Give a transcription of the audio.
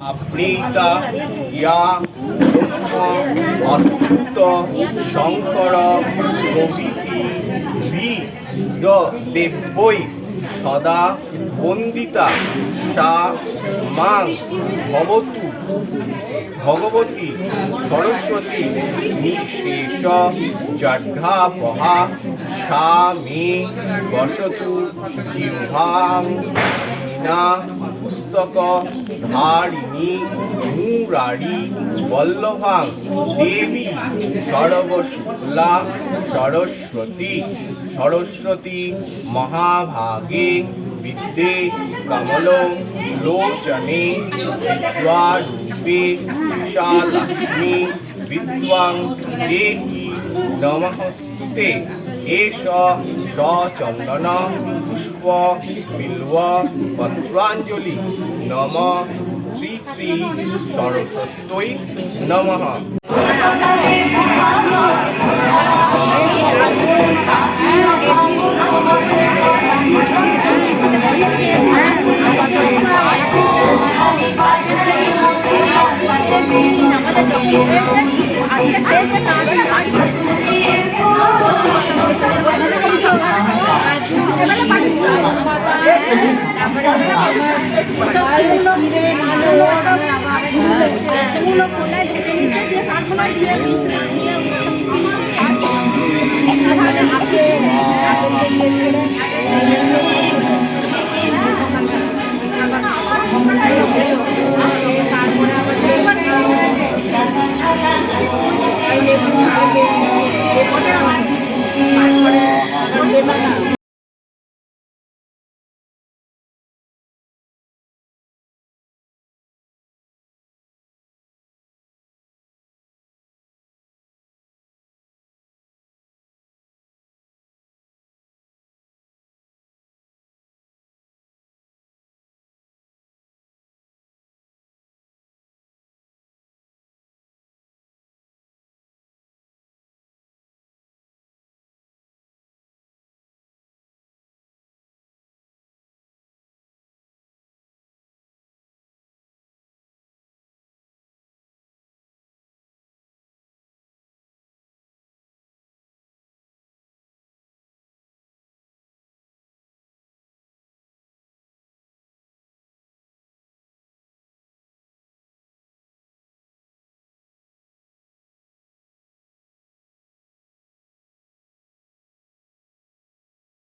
আপ্রীতা প্রভৃতি সদা বন্দিতা সা মাং ভবতু। ভগবতী সরস্বতী নিঃশেষ জঘ্রাপহা সা মে বসতু জিহ্বাং বীণা পুস্তক ধারিণী মুরারি বল্লভাং দেবী সর্বশুক্লা সরস্বতী সরস্বতী মহাভাগে বিদ্যে কমল লোচনে বিদ্যারূপে বিশালক্ষ্মী বিদ্বাং দেহি নমস্তে এষ সচন্দন পুষ্প বিল্ব পত্রাঞ্জলি নম শ্রী শ্রী সরস্বত্যই নমঃ দিয়ে